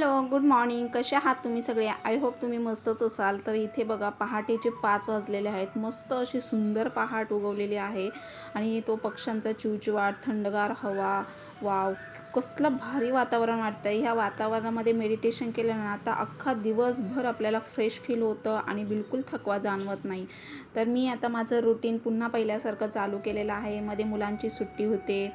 Hello good morning. कसे आहात तुम्ही सगळे? आय होप तुम्ही मस्तच असाल. तर इथे बघा पहाटेचे पाच वाजलेले आहेत. मस्त अशी सुंदर पहाट उगवलेली आहे. आणि तो पक्ष्यांचा चिवचिवाट थंडगार हवा. वाव कसलं भारी वातावरण वाटतं ह्या वातावरणामध्ये मेडिटेशन केलं ना आता अख्खा दिवसभर आपल्याला फ्रेश फील होतं आणि बिलकुल थकवा जाणवत नाही. तर मी आता माझं रुटीन पुन्हा पहिल्यासारखं चालू केलेलं आहे. मध्ये मुलांची सुट्टी होते.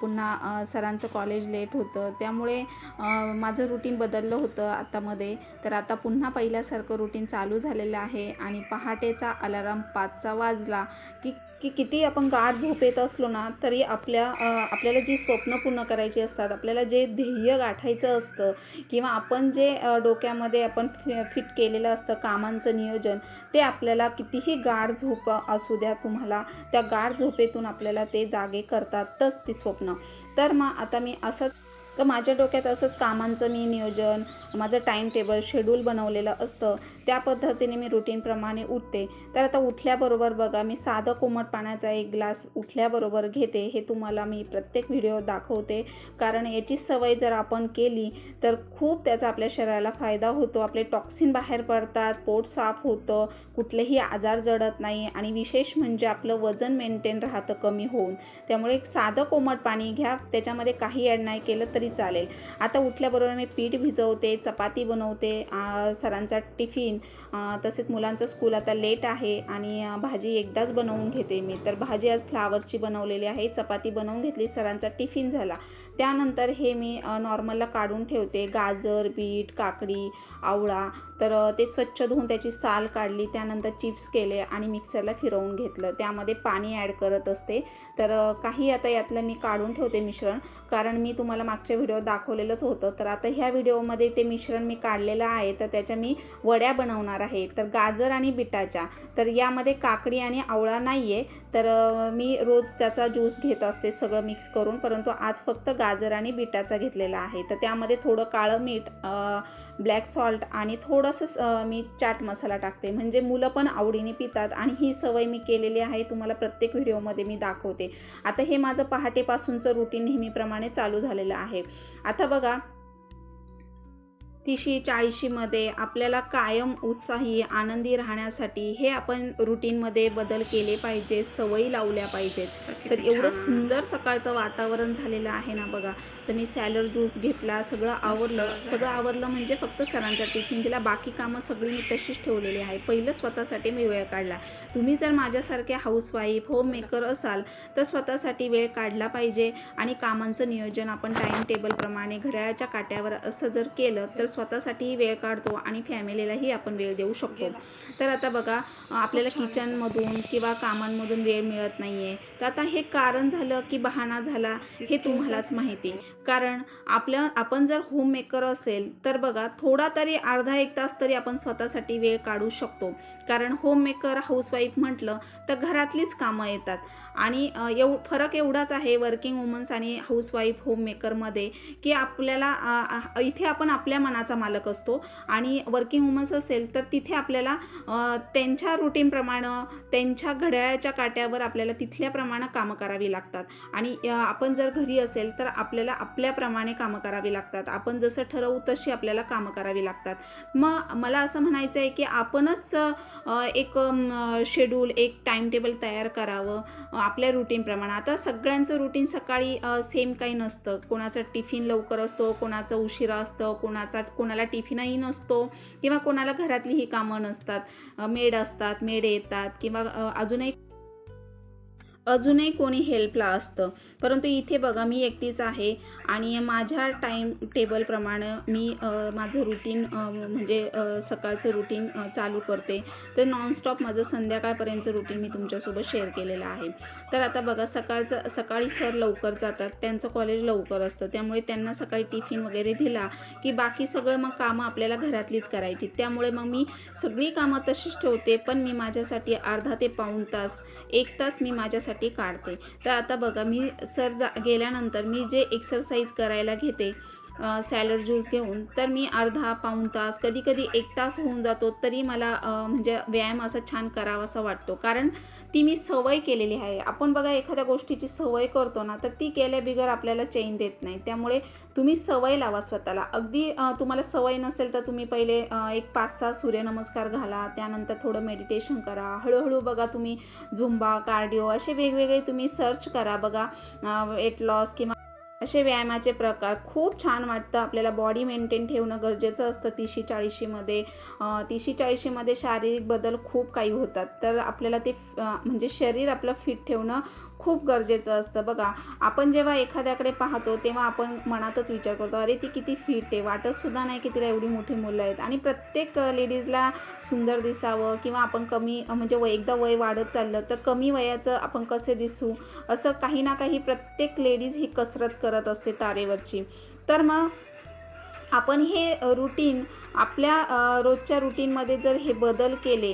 पुन्हा सरांचं कॉलेज लेट होतं. त्यामुळे माझं रुटीन बदललं होतं आतामध्ये तर आता पुन्हा पहिल्यासारखं रुटीन चालू झालेलं आहे. आणि पहाटेचा अलाराम पाचचा वाजला की की किती आपण गाढ झोपेत असलो ना तरी आपल्या आपल्याला जी स्वप्न पूर्ण करायची असतात आपल्याला जे ध्येय गाठायचं असतं किंवा आपण जे डोक्यामध्ये आपण फिट केलेलं असतं कामांचं नियोजन ते आपल्याला कितीही गाढ झोप असू द्या तुम्हाला त्या गाढ झोपेतून आपल्याला ते जागे करतातच ती स्वप्न. तर मग आता मी असं तर माझ्या डोक्यात असंच कामांचं मी नियोजन माझं टाईम टेबल शेड्यूल बनवलेलं असतं. त्या पद्धतीने मी रुटीनप्रमाणे उठते. तर आता उठल्याबरोबर बघा मी साधं कोमट पाण्याचा एक ग्लास उठल्याबरोबर घेते. हे तुम्हाला मी प्रत्येक व्हिडिओ दाखवते. कारण याची सवय जर आपण केली तर खूप त्याचा आपल्या शरीराला फायदा होतो. आपले टॉक्सिन बाहेर पडतात पोट साफ होतं कुठलेही आजार जडत नाही आणि विशेष म्हणजे आपलं वजन मेंटेन राहतं कमी होऊन. त्यामुळे एक साधं कोमट पाणी घ्या. त्याच्यामध्ये काही ॲड नाही केलं तरी चालेल. आता उठल्याबरोबर मी पीठ भिजवते चपाती बनवते सरांचा टिफिन तसेच मुलांचं स्कूल आता लेट आहे आणि भाजी एकदाच बनवून घेते मी. तर भाजी आज फ्लावरची बनवलेली आहे चपाती बनवून घेतली सरांचा टिफिन झाला. त्यानंतर हे मी नॉर्मलला काढून ठेवते. गाजर बीट काकडी आवळा. तर ते स्वच्छ धुवून त्याची साल काढली त्यानंतर चिप्स केले आणि मिक्सरला फिरवून घेतलं. त्यामध्ये पाणी ॲड करत असते. तर काही आता यातलं मी काढून ठेवते मिश्रण. कारण मी तुम्हाला मागच्या व्हिडिओ दाखवलेलंच होतं. तर आता ह्या व्हिडिओमध्ये ते मिश्रण मी काढलेलं आहे. तर त्याच्या मी वड्या बनवणार आहे. तर गाजर आणि बिटाच्या. तर यामध्ये काकडी आणि आवळा नाही आहे तर मी रोज त्याचा ज्यूस घेत असते सगळं मिक्स करून. परंतु आज फक्त गाजर आणि बिटाचा घेतलेला आहे. तर त्यामध्ये थोडं काळं मीठ ब्लॅक सॉल्ट आणि थोडंसं मी चाट मसाला टाकते. म्हणजे मुलं पण आवडीने पितात आणि ही सवय मी केलेली आहे. तुम्हाला प्रत्येक व्हिडिओमध्ये मी दाखवते. आता हे माझं पहाटेपासूनचं रुटीन नेहमीप्रमाणे चालू झालेलं आहे. आता बघा तिशी चाळीशीमध्ये आपल्याला कायम उत्साही आनंदी राहण्यासाठी हे आपण रुटीनमध्ये बदल केले पाहिजेत सवयी लावल्या पाहिजेत. तर एवढं सुंदर सकाळचं वातावरण झालेलं आहे ना बघा. तर मी सॅलड ज्यूस घेतला सगळं आवरलं. सगळं आवरलं म्हणजे फक्त सरांचा टिफिन दिला बाकी कामं सगळी मी तशीच ठेवलेली आहे. पहिलं स्वतःसाठी मी वेळ काढला. तुम्ही जर माझ्यासारखे हाऊसवाईफ होम मेकर असाल तर स्वतःसाठी वेळ काढला पाहिजे आणि कामांचं नियोजन आपण टाईम टेबलप्रमाणे घड्याळाच्या काट्यावर असं जर केलं तर स्वतःसाठीही वेळ काढतो आणि फॅमिलीलाही आपण वेळ देऊ शकतो. तर आता बघा आपल्याला किचनमधून किंवा कामांमधून वेळ मिळत नाही आहे तर आता हे कारण झालं की बहाणा झाला हे तुम्हालाच माहिती. कारण आपलं आपण जर होम मेकर असेल तर बघा थोडा तरी अर्धा एक तास तरी आपण स्वतःसाठी वेळ काढू शकतो. कारण होम मेकर हाऊसवाईफ म्हटलं तर घरातलीच कामं येतात. आणि एव फरक एवढाच आहे वर्किंग वुमन्स आणि हाऊसवाईफ होम मेकरमध्ये की आपल्याला इथे आपण आपल्या मनाचा मालक असतो. आणि वर्किंग वुमन्स असेल तर तिथे आपल्याला त्यांच्या रुटीनप्रमाणे त्यांच्या घड्याळाच्या काट्यावर आपल्याला तिथल्याप्रमाणे कामं करावी लागतात. आणि आपण जर घरी असेल तर आपल्याला आप आपल्याप्रमाणे कामं करावी लागतात. आपण जसं ठरवू तशी आपल्याला कामं करावी लागतात. मग मला असं म्हणायचं आहे की आपणच एक शेड्यूल एक टाईम टेबल तयार करावं आपल्या रुटीनप्रमाणे आता सगळ्यांचं रुटीन सकाळी सेम काही नसतं. कोणाचं टिफिन लवकर असतो कोणाचं उशिरा असतं कोणाचा कोणाला टिफिनही नसतो किंवा कोणाला घरातली ही कामं नसतात. मेड असतात मेड येतात किंवा अजूनही अजूनही कोणी हेल्पला असतं. परंतु इथे बघा मी एकटीच आहे आणि माझ्या टाईम टेबलप्रमाणे मी माझं रुटीन म्हणजे सकाळचं रुटीन चालू करते. तर नॉनस्टॉप माझं संध्याकाळपर्यंतचं रुटीन मी तुमच्यासोबत शेअर केलेलं आहे. तर आता बघा सकाळचं सकाळी सर लवकर जातात. त्यांचं कॉलेज लवकर असतं. त्यामुळे त्यांना सकाळी टिफिन वगैरे दिला की बाकी सगळं मग कामं आपल्याला घरातलीच करायची. त्यामुळे मग मी सगळी कामं तशीच ठेवते पण मी माझ्यासाठी अर्धा ते पाऊण तास एक तास मी माझ्यासाठी काढते. तर आता बघा मी सर जा गेल्यानंतर मी जे एक्सरसाइज करायला घेते सॅलड ज्यूस घेऊन तर मी अर्धा पाऊण तास कधी कधी एक तास होऊन जातो तरी मला म्हणजे व्यायाम असा छान करावासा वाटतो. कारण ती मी सवय केलेली आहे. आपण बघा एखाद्या गोष्टीची सवय करतो ना तर ती केल्या बिगर आपल्याला चैन देत नाही. त्यामुळे तुम्ही सवय लावा स्वतःला. अगदी तुम्हाला सवय नसेल तर तुम्ही पहिले एक पाच सहा सूर्यनमस्कार घाला त्यानंतर थोडं मेडिटेशन करा. हळूहळू बघा तुम्ही झुंबा कार्डिओ असे वेगवेगळे तुम्ही सर्च करा. बघा वेट लॉस किंवा असे व्यायामाचे प्रकार खूप छान वाटतं. आपल्याला बॉडी मेंटेन ठेवणं गरजेचं असतं तीसशे चाळीशीमध्ये तीसशे चाळीशीमध्ये शारीरिक बदल खूप काही होतात. तर आपल्याला ते म्हणजे शरीर आपलं फिट ठेवणं खूप गरजेचं असतं. बघा आपण जेव्हा एखाद्याकडे पाहतो तेव्हा आपण मनातच विचार करतो अरे ती किती फिट आहे. वाटतसुद्धा नाही की तिला एवढी मोठी मुलं आहेत. आणि प्रत्येक लेडीजला सुंदर दिसावं किंवा आपण कमी म्हणजे वय एकदा वय वाढत चाललं तर कमी वयाचं आपण कसे दिसू? असं काही ना काही प्रत्येक लेडीज ही कसरत करत असते तारेवरची. तर मग आपण हे रुटीन आपल्या रोजच्या रुटीनमध्ये जर हे बदल केले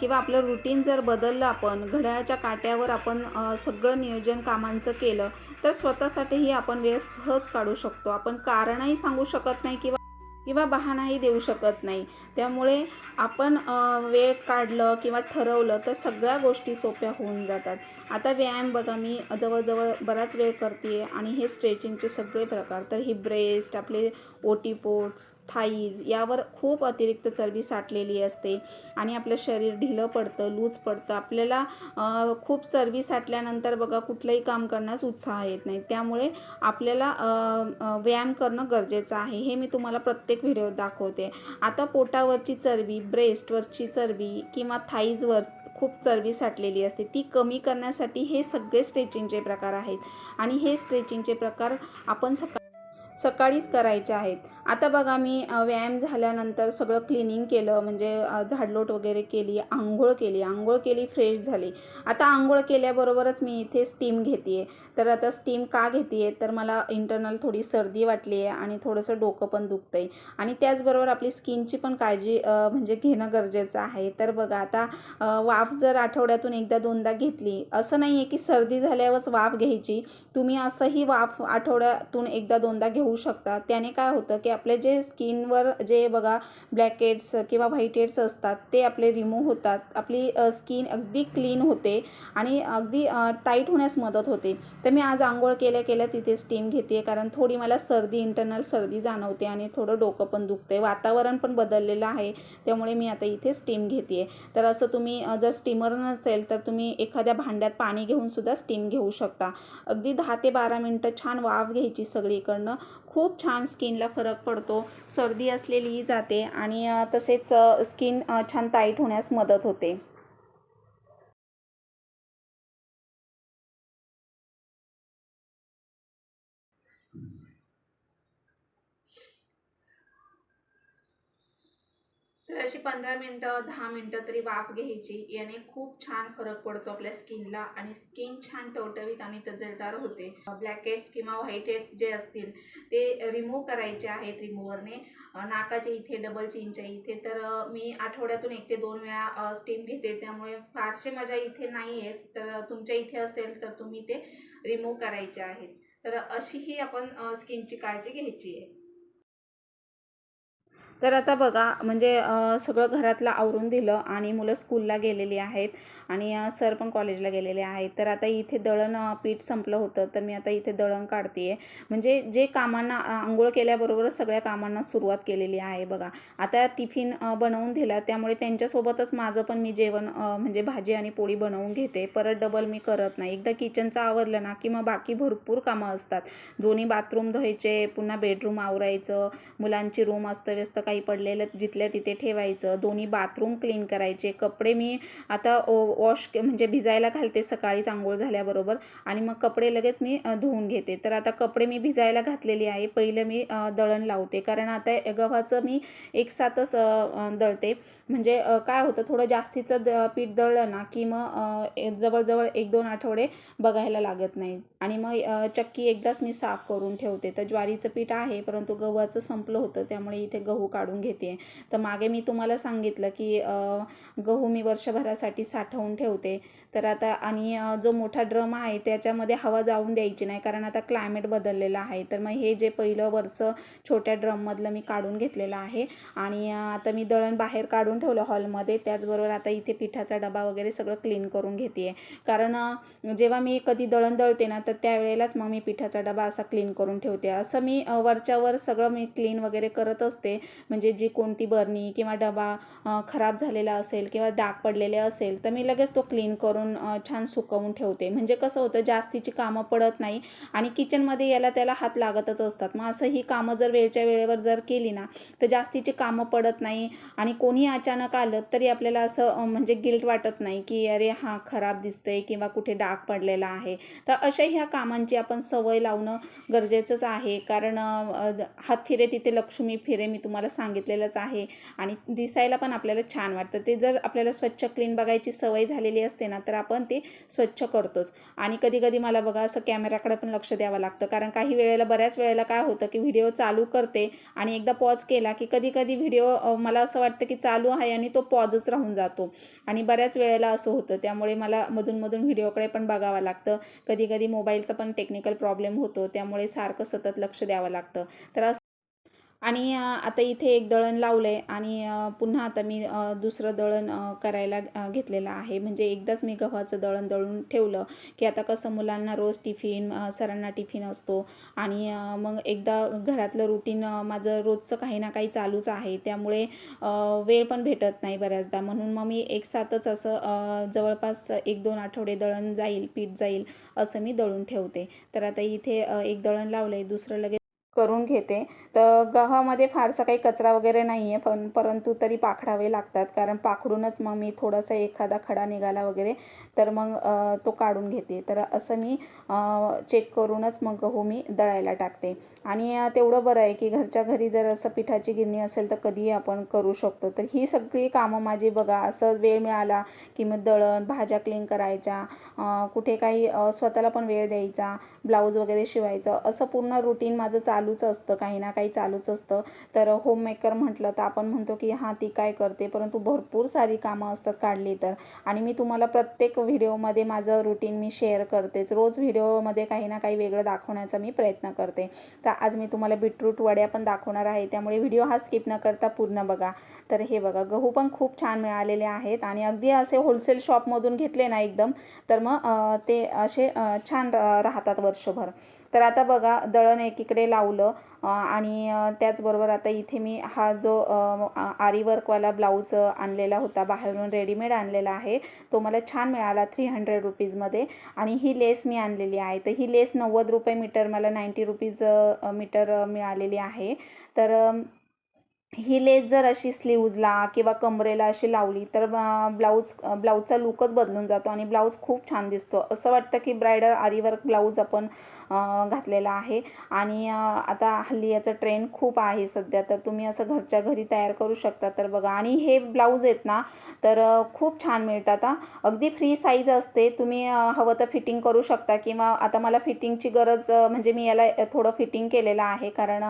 किंवा आपलं रुटीन जर बदललं आपण घड्याळाच्या काट्यावर आपण सगळं नियोजन कामांचं केलं तर स्वतःसाठीही आपण वेळ सहज काढू शकतो. आपण कारणही सांगू शकत नाही किंवा किंवा बहानाही देऊ शकत नाही. त्यामुळे आपण वेळ काढलं किंवा ठरवलं तर सगळ्या गोष्टी सोप्या होऊन जातात. आता व्यायाम बघा मी जवळजवळ बराच वेळ करते आणि हे स्ट्रेचिंगचे सगळे प्रकार. तर ही ब्रेस्ट आपले ओटीपोट्स थाईज यावर खूप अतिरिक्त चरबी साठलेली असते. आणि आपलं शरीर ढिलं पडतं लूज पडतं. आपल्याला खूप चरबी साठल्यानंतर बघा कुठलंही काम करण्यास उत्साह येत नाही. त्यामुळे आपल्याला व्यायाम करणं गरजेचं आहे. हे मी तुम्हाला प्रत्येक व्हिडिओ दाखवते. आता पोटावरची चरबी ब्रेस्टवरची चरबी किंवा थाईजवर खूप चरबी साठलेली असते. ती कमी करण्यासाठी हे सगळे स्ट्रेचिंगचे प्रकार आहेत. आणि हे स्ट्रेचिंगचे प्रकार आपण सकाळ सकाळीच करायच्या आहेत. आता बघा मी व्यायाम झाल्यानंतर सगळं क्लिनिंग केलं म्हणजे झाडलोट वगैरे केली आंघोळ केली आंघोळ केली फ्रेश झाली. आता आंघोळ केल्याबरोबरच मी इथे स्टीम घेते तर आता स्टीम का घेते तर मला इंटरनल थोडी सर्दी वाटली आहे आणि थोडंसं डोकं पण दुखतं आहे आणि त्याचबरोबर आपली स्किनची पण काळजी म्हणजे घेणं गरजेचं आहे. तर बघा आता वाफ जर आठवड्यातून एकदा दोनदा घेतली असं नाही आहे की सर्दी झाल्यावरच वाफ घ्यायची. तुम्ही असंही वाफ आठवड्यातून एकदा दोनदा घेऊ शकता. त्याने काय होतं की आपले जे स्किनवर जे बघा ब्लॅकेट्स किंवा व्हाईट हेड्स असतात ते आपले रिमूव्ह होतात. आपली स्किन अगदी क्लीन होते आणि अगदी टाईट होण्यास मदत होते. तर मी आज आंघोळ केल्या केल्याच इथे स्टीम घेते कारण थोडी मला सर्दी इंटरनल सर्दी जाणवते आणि थोडं डोकं पण दुखते वातावरण पण बदललेलं आहे त्यामुळे मी आता इथे स्टीम घेते तर असं तुम्ही जर स्टीमर नसेल तर तुम्ही एखाद्या भांड्यात पाणी घेऊन सुद्धा स्टीम घेऊ शकता. अगदी दहा ते बारा मिनटं छान वाफ घ्यायची सगळीकडनं. खूप छान स्किनला फरक पडतो. सर्दी असलेलीही जाते आणि तसेच स्किन छान टाईट होण्यास मदत होते. तर अशी पंधरा मिनटं दहा मिनटं तरी वाफ घ्यायची. याने खूप छान फरक पडतो आपल्या स्किनला आणि स्किन छान टवटवीत आणि तजेलदार होते. ब्लॅक हेड्स किंवा व्हाईट हेड्स जे असतील ते रिमूव्ह करायचे आहेत रिमूव्हरने नाकाच्या इथे डबल चिनच्या इथे. तर मी आठवड्यातून एक ते दोन वेळा स्टीम घेते. त्यामुळे फारसे माझ्या इथे नाही आहेत तर तुमच्या इथे असेल तर तुम्ही ते रिमूव्ह करायचे आहेत. तर अशीही आपण स्किनची काळजी घ्यायची आहे. तर आता बघा म्हणजे सगळं घरातलं आवरून दिलं आणि मुलं स्कूलला गेलेली आहेत. आणि सर पण कॉलेजला गेलेले आहेत. तर आता इथे दळण पीठ संपलं होतं. तर मी आता इथे दळण काढते आहे म्हणजे जे कामांना आंघोळ केल्याबरोबरच सगळ्या कामांना सुरुवात केलेली आहे बघा. आता टिफिन बनवून दिला. त्यामुळे त्यांच्यासोबतच माझं पण मी जेवण म्हणजे भाजी आणि पोळी बनवून घेते. परत डबल मी करत नाही. एकदा किचनचं आवरलं ना की मग बाकी भरपूर कामं असतात. दोन्ही बाथरूम धुवायचे पुन्हा बेडरूम आवरायचं. मुलांची रूम अस्तव्यस्त काही पडलेलं जिथल्या तिथे ठेवायचं. दोन्ही बाथरूम क्लीन करायचे. कपडे मी आता वॉश म्हणजे भिजायला घालते सकाळीच आंघोळ झाल्याबरोबर. आणि मग कपडे लगेच मी धुवून घेते. तर आता कपडे मी भिजायला घातलेली आहे. पहिलं मी दळण लावते. कारण आता गव्हाचं मी एक साथच दळते. म्हणजे काय होतं थोडं जास्तीचं द पीठ दळलं ना की मग जवळजवळ एक दोन आठवडे बघायला लागत नाही. आणि मग चक्की एकदाच मी साफ करून ठेवते. तर ज्वारीचं पीठ आहे परंतु गव्हाचं संपलं होतं त्यामुळे इथे गहू काढून घेते तर मागे मी तुम्हाला सांगितलं की गहू मी वर्षभरासाठी साठवून ठेवते. तर आता आणि जो मोठा ड्रम आहे त्याच्यामध्ये हवा जाऊन द्यायची नाही कारण आता क्लायमेट बदललेलं आहे. तर मग हे जे पहिलं वरचं छोट्या ड्रममधलं मी काढून घेतलेलं आहे आणि आता मी दळण बाहेर काढून ठेवलं हॉलमध्ये. त्याचबरोबर आता इथे पिठाचा डबा वगैरे सगळं क्लीन करून घेते कारण जेव्हा मी कधी दळण दळते ना तर त्यावेळेलाच मग मी पिठाचा डबा असा क्लीन करून ठेवते. असं मी वरच्यावर सगळं मी क्लीन वगैरे करत असते. म्हणजे जी कोणती बरणी किंवा डबा खराब झालेला असेल किंवा डाग पडलेले असेल तर मी लगेच तो क्लीन करून करून छान सुकवून ठेवते. म्हणजे कसं होतं जास्तीची कामं पडत नाही आणि किचनमध्ये याला त्याला हात लागतच असतात. मग असं ही कामं जर वेळच्या वेळेवर जर केली ना तर जास्तीची कामं पडत नाही आणि कोणी अचानक आलं तरी आपल्याला असं म्हणजे गिल्ट वाटत नाही की अरे हां खराब दिसतंय किंवा कुठे डाग पडलेला आहे. तर अशा ह्या कामांची आपण सवय लावणं गरजेचंच आहे. कारण हात फिरे तिथे लक्ष्मी फिरे मी तुम्हाला सांगितलेलंच आहे आणि दिसायला पण आपल्याला छान वाटतं. ते जर आपल्याला स्वच्छ क्लीन बघायची सवय झालेली असते ना तर आपण ते स्वच्छ करतोच. आणि कधी कधी मला बघा असं कॅमेराकडे पण लक्ष द्यावं लागतं. कारण काही वेळेला बऱ्याच वेळेला काय होतं की व्हिडिओ चालू करते आणि एकदा पॉज केला की कधी कधी व्हिडिओ मला असं वाटतं की चालू आहे आणि तो पॉजच राहून जातो. आणि बऱ्याच वेळेला असं होतं. त्यामुळे मला मधून मधून व्हिडिओकडे पण बघावं लागतं. कधी कधी मोबाईलचा पण टेक्निकल प्रॉब्लेम होतो. त्यामुळे सारखं सतत लक्ष द्यावं लागतं. तर आणि आता इथे एक दळण लावलं आहे आणि पुन्हा आता मी दुसरं दळण करायला घेतलेलं आहे. म्हणजे एकदाच मी गव्हाचं दळण दळून ठेवलं की आता कसं मुलांना रोज टिफिन सरांना टिफिन असतो आणि मग एकदा घरातलं रुटीन माझं रोजचं काही ना काही चालूच आहे. त्यामुळे वेळ पण भेटत नाही बऱ्याचदा. म्हणून मग मी एक साथच असं जवळपास एक दोन आठवडे दळण जाईल पीठ जाईल असं मी दळून ठेवते. तर आता इथे एक दळण लावलं आहे दुसरं लगेच करून घेते. तर गव्हामध्ये फारसा काही कचरा वगैरे नाही आहे पण परंतु तरी पाखडावे लागतात. कारण पाखडूनच मग मी थोडासा एखादा खडा निघाला वगैरे तर मग तो काढून घेते. तर असं मी चेक करूनच मग गहू मी दळायला टाकते. आणि तेवढं बरं आहे की घरच्या घरी जर असं पिठाची गिरणी असेल तर कधीही आपण करू शकतो. तर ही सगळी कामं माझी बघा असं वेळ मिळाला की मग दळण भाज्या क्लीन करायच्या कुठे काही स्वतःला पण वेळ द्यायचा ब्लाऊज वगैरे शिवायचं असं पूर्ण रुटीन माझं चालूच असतं काही ना काही चालूच असतं. तर होममेकर म्हटलं तर आपण म्हणतो की हां ती काय करते? परंतु भरपूर सारी कामं असतात काढली तर. आणि मी तुम्हाला प्रत्येक व्हिडिओमध्ये माझं रुटीन मी शेअर करतेच. रोज व्हिडिओमध्ये काही ना काही वेगळं दाखवण्याचा मी प्रयत्न करते. तर आज मी तुम्हाला बीटरूट वड्या पण दाखवणार आहे. त्यामुळे व्हिडिओ हा स्किप न करता पूर्ण बघा. तर हे बघा गहू पण खूप छान मिळालेले आहेत. आणि अगदी असे होलसेल शॉपमधून घेतले ना एकदम तर मग ते असे छान राहतात वर्षभर. तर आता बघा दळण एकीकडे लावलं आणि त्याचबरोबर आता इथे मी हा जो आरीवर्कवाला आरी वर्कवाला ब्लाऊज आणलेला होता बाहेरून रेडीमेड आणलेला आहे तो मला छान मिळाला थ्री हंड्रेड रुपीजमध्ये आणि ही लेस मी आणलेली आहे. तर ही लेस नव्वद रुपये मीटर मला नाईंटी रुपीज मीटर मिळालेली आहे. तर ही लेस जर अशी स्लीव्जला किंवा कमरेला अशी लावली तर ब्लाऊज ब्लाऊजचा लुकच बदलून जातो आणि ब्लाऊज खूप छान दिसतो. असं वाटतं की ब्रायडल आरीवर्क ब्लाऊज आपण घातलेला आहे. आणि आता हल्ली याचं ट्रेंड खूप आहे सध्या. तर तुम्ही असं घरच्या घरी तयार करू शकता. तर बघा आणि हे ब्लाऊज आहेत ना तर खूप छान मिळतात हा. अगदी फ्री साईज असते. तुम्ही हवं तर फिटिंग करू शकता. किंवा आता मला फिटिंगची गरज म्हणजे मी याला थोडं फिटिंग केलेलं आहे. कारण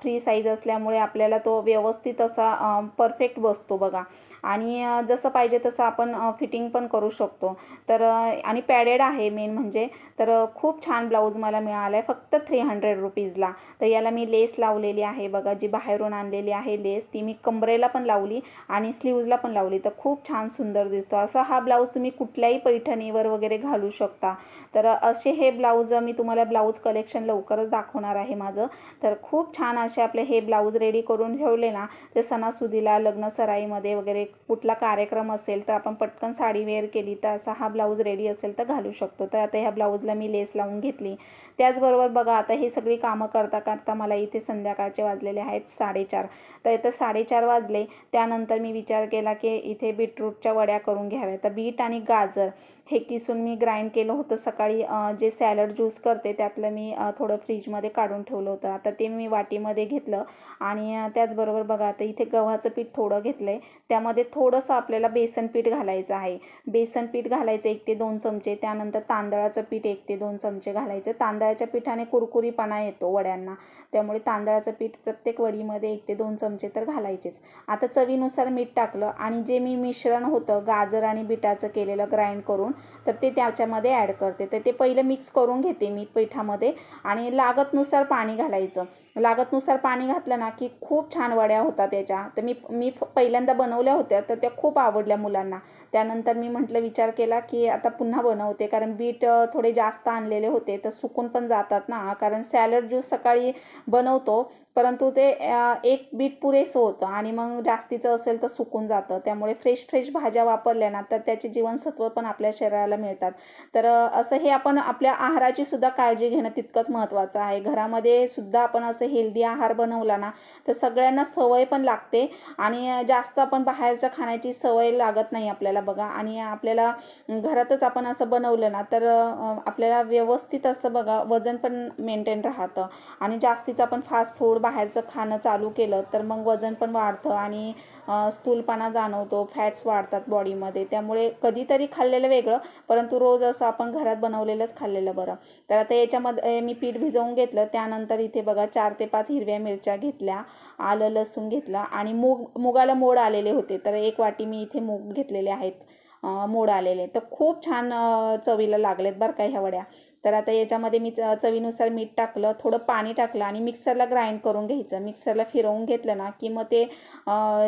फ्री साईज असल्यामुळे आपल्याला तो व्यवस्थित असा परफेक्ट बसतो बघा. आणि जसं पाहिजे तसं आपण फिटिंग पण करू शकतो. तर आणि पॅडेड आहे मेन म्हणजे. तर खूप छान ब्लाऊज मला मिळाला आहे फक्त थ्री हंड्रेड रुपीजला. तर याला मी लेस लावलेली आहे बघा जी बाहेरून आणलेली आहे लेस ती मी कमरेला पण लावली आणि स्लीव्जला पण लावली. तर खूप छान सुंदर दिसतो. असा हा ब्लाऊज तुम्ही कुठल्याही पैठणीवर वगैरे घालू शकता. तर असे हे ब्लाऊज मी तुम्हाला ब्लाऊज कलेक्शन लवकरच दाखवणार आहे माझं. तर खूप छान असे आपले हे ब्लाऊज रेडी करून ठेवले ना ते सणासुदीला लग्न सराईमध्ये वगैरे कुठला कार्यक्रम असेल तर आपण पटकन साडी वेअर केली तर असा हा ब्लाऊज रेडी असेल तर घालू शकतो. तर आता ह्या ब्लाऊजला मी लेस लावून घेतली. त्याचबरोबर बघा आता ही सगळी कामं करता करता मला इथे संध्याकाळचे वाजलेले आहेत साडेचार. तर इथं साडेचार वाजले. त्यानंतर मी विचार केला की इथे बीटरूटच्या वड्या करून घ्याव्या. तर बीट आणि गाजर हे किसून मी ग्राइंड केलं होतं सकाळी जे सॅलड ज्यूस करते त्यातलं मी थोडं फ्रीजमध्ये काढून ठेवलं होतं. आता ते मी वाटीमध्ये घेतलं आणि त्याचबरोबर बघा आता इथे गव्हाचं पीठ थोडं घेतलं आहे त्यामध्ये थोडंसं आपल्याला बेसन पीठ घालायचं आहे. बेसन पीठ घालायचं एक ते दोन चमचे त्यानंतर तांदळाचं पीठ एक ते दोन चमचे घालायचं. तांदळाच्या पिठाने कुरकुरीपणा येतो वड्यांना. त्यामुळे तांदळाचं पीठ प्रत्येक वडीमध्ये एक ते दोन चमचे तर घालायचेच. आता चवीनुसार मीठ टाकलं आणि जे मी मिश्रण होतं गाजर आणि बिटाचं केलेलं ग्राइंड करून तर ते त्याच्यामध्ये ॲड करते. तर ते पहिलं मिक्स करून घेते मी पिठामध्ये आणि लागतनुसार पाणी घालायचं. लागतनुसार पाणी घातलं ना की खूप छान वड्या होतात त्याच्या. तर मी मी पहिल्यांदा बनवल्या होत्या तर त्या खूप आवडल्या मुलांना. त्यानंतर मी म्हटलं विचार केला की आता पुन्हा बनवते. कारण बीट थोडे जास्त आणलेले होते तर सुकून पण जातात ना. कारण सॅलड ज्यूस सकाळी बनवतो परंतु ते एक बीट पुरेसं होतं आणि मग जास्तीचं असेल तर सुकून जातं. त्यामुळे फ्रेश फ्रेश भाज्या वापरल्या ना तर त्याचे जीवनसत्व पण आपल्या शरीराला मिळतात. तर असं हे आपण आपल्या आहाराची सुद्धा काळजी घेणं तितकंच महत्त्वाचं आहे. घरामध्ये सुद्धा आपण असं हेल्दी आहार बनवला ना तर सगळ्यांना सवय पण लागते आणि जास्त आपण बाहेरचं खाण्याची सवय लागत नाही आपल्याला बघा. आणि आपल्याला घरातच आपण असं बनवलं ना तर आपल्याला व्यवस्थित असं बघा वजन पण मेंटेन राहतं. आणि जास्तीचं आपण फास्ट फूड बाहेरचं खाणं चालू केलं तर मग वजन पण वाढतं आणि स्थूलपणा जाणवतो फॅट्स वाढतात बॉडीमध्ये. त्यामुळे कधीतरी खाल्लेलं वेगळं परंतु रोज असं आपण घरात बनवलेलंच खाल्लेलं बरं. तर आता याच्यामध्ये मी पीठ भिजवून घेतलं. त्यानंतर इथे बघा चार ते पाच हिरव्या मिरच्या घेतल्या आलं लसूण घेतलं आणि मूग मुगाला मोड आलेले होते. तर एक वाटी मी इथे मूग घेतलेले आहेत. मोड आलेले. तर खूप छान चवीला लागलेत बरं का ह्या वड्या. तर आता याच्यामध्ये मी च- चवीनुसार मीठ टाकलं थोडं पाणी टाकलं आणि मिक्सरला ग्राइंड करून घ्यायचं. मिक्सरला फिरवून घेतलं ना की मग ते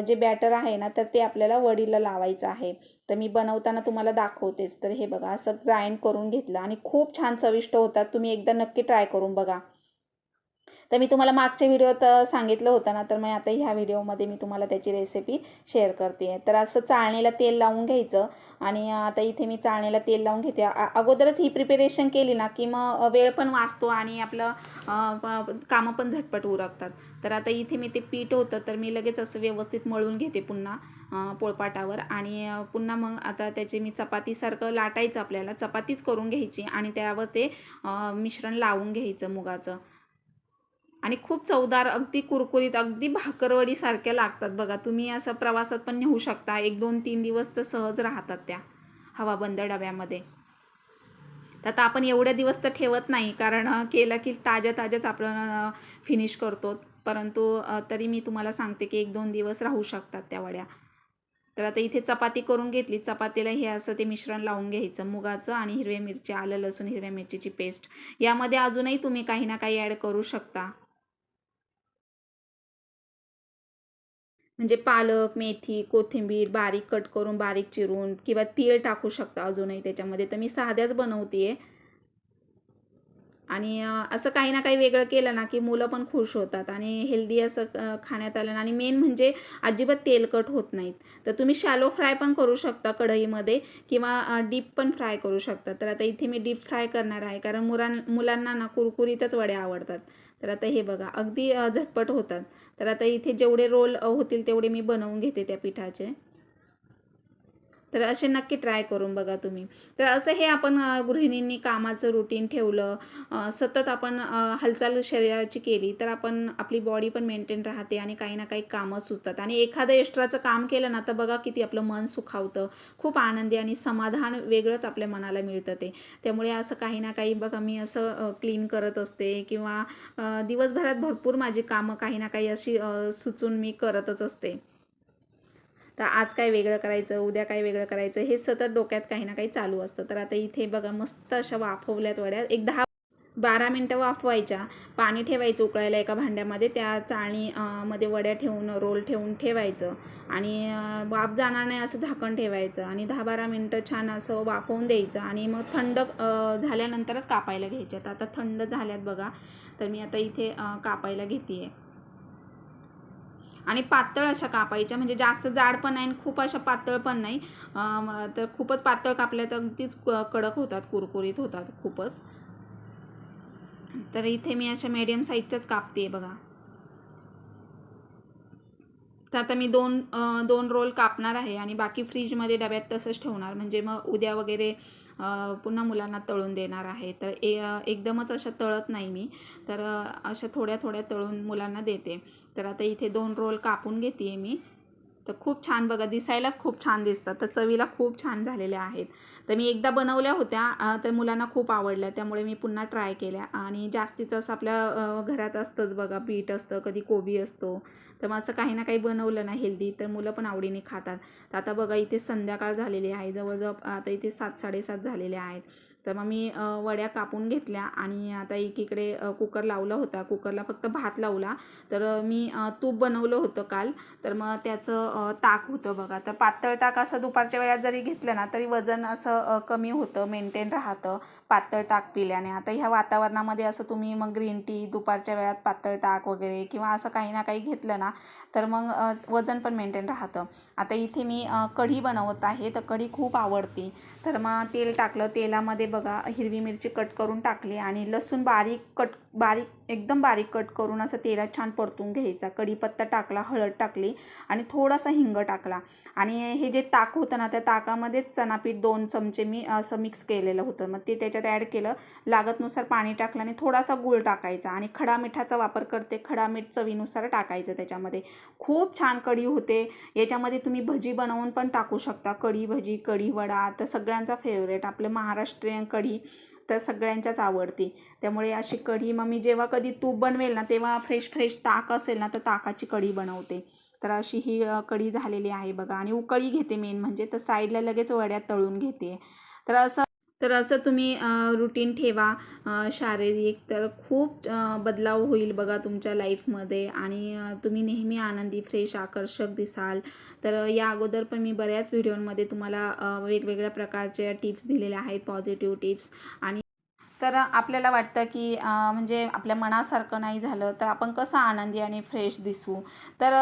जे बॅटर आहे ना तर ते आपल्याला वडीला लावायचं आहे. तर मी बनवताना तुम्हाला दाखवतेच. तर हे बघा असं ग्राइंड करून घेतलं आणि खूप छान चविष्ट होतात. तुम्ही एकदा नक्की ट्राय करून बघा. तर मी तुम्हाला मागच्या व्हिडिओत सांगितलं होतं ना तर मग आता ह्या व्हिडिओमध्ये मी तुम्हाला त्याची रेसिपी शेअर करते. तर असं चाळणीला तेल लावून घ्यायचं आणि आता इथे मी चाळणीला तेल लावून घेते. अगोदरच ही प्रिपेरेशन केली ना की मग वेळ पण वाचतो आणि आपलं कामं पण झटपट उरकतात. तर आता इथे मी ते पीठ होतं तर मी लगेच असं व्यवस्थित मळून घेते पुन्हा पोळपाटावर. आणि पुन्हा मग आता त्याचे मी चपातीसारखं लाटायचं आपल्याला. चपातीच करून घ्यायची आणि त्यावर ते मिश्रण लावून घ्यायचं मुगाचं. आणि खूप चवदार अगदी कुरकुरीत अगदी भाकरवडीसारख्या लागतात बघा. तुम्ही असं प्रवासात पण नेऊ शकता. एक दोन तीन दिवस तर सहज राहतात त्या हवाबंद डब्यामध्ये. तर आता आपण एवढ्या दिवस तर ठेवत नाही कारण केलं की ताज्या ताज्याच आपण फिनिश करतो. परंतु तरी मी तुम्हाला सांगते की एक दोन दिवस राहू शकतात त्या वड्या. तर आता इथे चपाती करून घेतली. चपातीला हे असं ते मिश्रण लावून घ्यायचं. मुगाचं आणि हिरव्या मिरची आलं लसूण हिरव्या मिरचीची पेस्ट यामध्ये अजूनही तुम्ही काही ना काही ॲड करू शकता. म्हणजे पालक मेथी कोथिंबीर बारीक कट करून बारीक चिरून किंवा तीळ टाकू शकता अजूनही त्याच्यामध्ये. तर मी साध्याच बनवते आणि असं काही ना काही वेगळं केलं ना की मुलं पण खुश होतात आणि हेल्दी असं खाण्यात आलं ना. आणि मेन म्हणजे अजिबात तेलकट होत नाहीत. तर तुम्ही शॅलो फ्राय पण करू शकता कढईमध्ये किंवा डीप पण फ्राय करू शकता. तर आता इथे मी डीप फ्राय करणार आहे कारण मुलां मुलांना ना कुरकुरीतच वड्या आवडतात. तर आता हे बघा अगदी झटपट होतात. तर आता इथे जेवढे रोल होतील तेवढे मी बनवून घेते त्या पिठाचे. तर असे नक्की ट्राय करून बघा तुम्ही. तर असं हे आपण गृहिणींनी कामाचं रुटीन ठेवलं सतत आपण हालचाल शरीराची केली तर आपण आपली बॉडी पण मेंटेन राहते आणि काही ना काही कामं सुचतात. आणि एखादं एक्स्ट्राचं काम केलं ना तर बघा किती आपलं मन सुखावतं. खूप आनंदी आणि समाधान वेगळंच आपल्या मनाला मिळतं ते. त्यामुळे असं काही ना काही बघा मी असं क्लीन करत असते किंवा दिवसभरात भरपूर माझी कामं काही ना काही अशी सुचून मी करतच असते. तर आज काय वेगळं करायचं उद्या काय वेगळं करायचं हे सतत डोक्यात काही ना काही चालू असतं. तर आता इथे बघा मस्त अशा वाफवल्यात वड्या. एक दहा बारा मिनटं वाफवायच्या. पाणी ठेवायचं उकळायला एका भांड्यामध्ये. त्या चाळणी मध्ये वड्या ठेवून रोल ठेवून ठेवायचं. आणि वाफ जाणार नाही असं झाकण ठेवायचं. आणि दहा बारा मिनटं छान असं वाफवून द्यायचं. आणि मग थंड झाल्यानंतरच कापायला घ्यायच्यात. आता थंड झाल्यात बघा. तर मी आता इथे कापायला घेते आहे आणि पातळ अशा कापायच्या म्हणजे जास्त जाड पण नाही आणि खूप अशा पातळ पण नाही. तर खूपच पातळ कापल्या तर अगदीच क- कडक होतात कुरकुरीत होतात खूपच. तर इथे मी अशा मीडियम साईजच्याच कापते बघा. तर आता मी दोन दोन रोल कापणार आहे आणि बाकी फ्रीजमध्ये डब्यात तसंच ठेवणार. म्हणजे मग उद्या वगैरे पुन्हा मुलांना तळून देणार आहे. तर ए एकदमच अशा तळत नाही मी. तर अशा थोड्या थोड्या तळून मुलांना देते. तर आता इथे दोन रोल कापून घेते मी. तर खूप छान बघा दिसायलाच खूप छान दिसतात. तर चवीला खूप छान झालेल्या आहेत. तर मी एकदा बनवल्या होत्या तर मुलांना खूप आवडल्या. त्यामुळे मी पुन्हा ट्राय केल्या. आणि जास्तीचं असं आपल्या घरात असतंच बघा. बीट असतं कधी कोबी असतो. तर मग असं काही ना काही बनवलं ना हेल्दी तर मुलं पण आवडीने खातात. तर आता बघा इथे संध्याकाळ झालेली आहे. जवळजवळ आता इथे सात साडेसात झालेले आहेत. तर मग मी वड्या कापून घेतल्या आणि आता एकीकडे कुकर लावला होता. कुकरला फक्त भात लावला. तर मी तूप बनवलं होतं काल. तर मग त्याचं ताक होतं बघा. तर पातळ ताक असं दुपारच्या वेळात जरी घेतलं ना तरी वजन असं कमी होतं. मेंटेन राहतं पातळ ताक पिल्याने. आता ह्या वातावरणामध्ये असं तुम्ही मग ग्रीन टी दुपारच्या वेळात पातळ ताक वगैरे किंवा असं काही ना काही घेतलं ना तर मग वजन पण मेंटेन राहतं. आता इथे मी कढी बनवत आहे. तर कढी खूप आवडती. तर मग तेल टाकलं. तेलामध्ये बघा हिरवी मिरची कट करून टाकली आणि लसूण बारीक कट बारीक एकदम बारीक कट करून असं तेलात छान परतून घ्यायचा. कढीपत्ता टाकला हळद टाकली आणि थोडासा हिंग टाकला. आणि हे जे ताक होतं ना त्या ताकामध्येच चणापीठ दोन चमचे मी असं मिक्स केलेलं होतं. मग ते त्याच्यात ॲड केलं. लागतनुसार पाणी टाकलं आणि थोडासा गूळ टाकायचा. आणि खडा मिठाचा वापर करते खडा मीठ चवीनुसार टाकायचं त्याच्यामध्ये. खूप छान कढी होते. याच्यामध्ये तुम्ही भजी बनवून पण टाकू शकता. कढी भजी कढी वडा तर सगळ्यांचा फेवरेट आपलं महाराष्ट्रीयन कढी तर सगळ्यांच्याच आवडते. त्यामुळे अशी कढी मग मी जेव्हा कधी तूप बनवेल ना तेव्हा फ्रेश फ्रेश ताक असेल ना तर ताकाची कढी बनवते. तर अशी ही कढी झालेली आहे बघा. आणि उकळी घेते मेन म्हणजे तर साईडला लगेच वड्यात तळून घेते. तर असं तर असं तुम्ही रुटीन ठेवा. शारीरिक तर खूप बदलाव होईल बघा तुमच्या लाईफमध्ये आणि तुम्ही नेहमी आनंदी फ्रेश आकर्षक दिसाल. तर या अगोदर पण मी बऱ्याच व्हिडिओमध्ये तुम्हाला वेगवेगळ्या प्रकारच्या टिप्स दिलेल्या आहेत पॉझिटिव्ह टिप्स आणि तर आपल्याला वाटतं की म्हणजे आपल्या मनासारखं नाही झालं तर आपण कसं आनंदी आणि फ्रेश दिसू? तर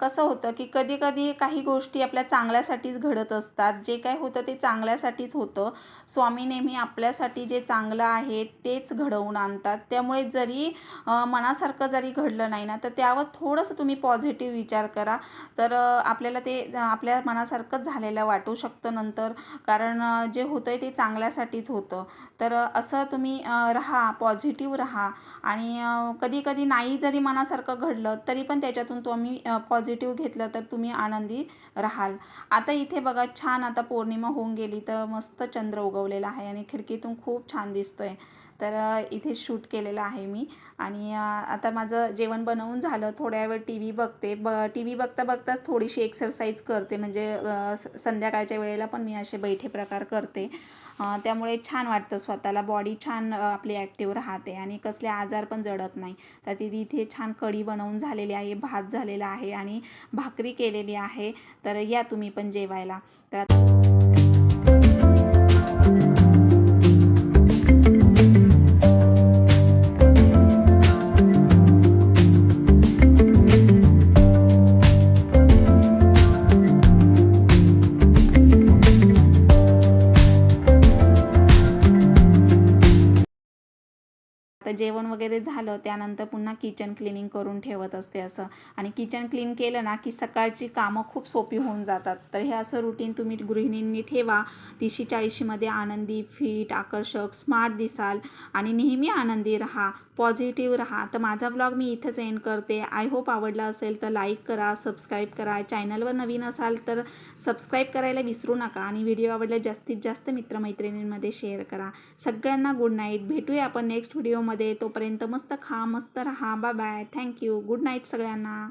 कसं होतं की कधी कधी काही गोष्टी आपल्या चांगल्यासाठीच घडत असतात. जे काय होतं ते चांगल्यासाठीच होतं. स्वामी नेहमी आपल्यासाठी जे चांगलं आहे तेच घडवून आणतात. त्यामुळे जरी मनासारखं जरी घडलं नाही ना तर त्यावर थोडंसं तुम्ही पॉझिटिव्ह विचार करा. तर आपल्याला ते ज- आपल्या मनासारखंच झालेलं वाटू शकतं नंतर. कारण जे होतं आहे ते चांगल्यासाठीच होतं. तर असं तुम्ही तुम्ही राहा पॉझिटिव्ह राहा. आणि कधी कधी नाही जरी मनासारखं घडलं तरी पण त्याच्यातून तुम्ही पॉझिटिव्ह घेतलं तर तुम्ही आनंदी राहाल. आता इथे बघा छान आता पौर्णिमा होऊन गेली तर मस्त चंद्र उगवलेला आहे आणि खिडकीतून खूप छान दिसतोय. तर इथे शूट केलेलं आहे मी. आणि आता माझं जेवण बनवून झालं. थोड्या वेळ टी व्ही बघते. ब टी व्ही बघता बघताच थोडीशी एक्सरसाइज करते. म्हणजे स- संध्याकाळच्या वेळेला पण मी असे बैठे प्रकार करते. त्यामुळे छान वाटतं स्वतःला. बॉडी छान आपली ॲक्टिव्ह राहते. आणि कसले आजार पण जडत नाही. तर ती इथे छान कढी बनवून झालेली आहे. भात झालेला आहे. आणि भाकरी केलेली आहे. तर या तुम्ही पण जेवायला. तर जेवण वगैरे झालं त्यानंतर पुन्हा किचन क्लिनिंग करून ठेवत असते असं. आणि किचन क्लीन केलं ना की सकाळची कामं खूप सोपी होऊन जातात. तर हे असं रुटीन तुम्ही गृहिणींनी ठेवा. तीसशे चाळीशीमध्ये आनंदी फिट आकर्षक स्मार्ट दिसाल आणि नेहमी आनंदी राहा. पॉझिटिव्ह राहा. तर माझा ब्लॉग मी इथंच एंड करते. आय होप आवडला असेल तर लाईक करा सबस्क्राईब करा. चॅनलवर नवीन असाल तर सबस्क्राईब करायला विसरू नका आणि व्हिडिओ आवडला जास्तीत जास्त मित्रमैत्रिणींमध्ये शेअर करा. सगळ्यांना गुड नाईट भेटूया आपण नेक्स्ट व्हिडिओमध्ये तोपर्यंत मस्त खा मस्त राहा. Bye bye thank you good night सगळ्यांना.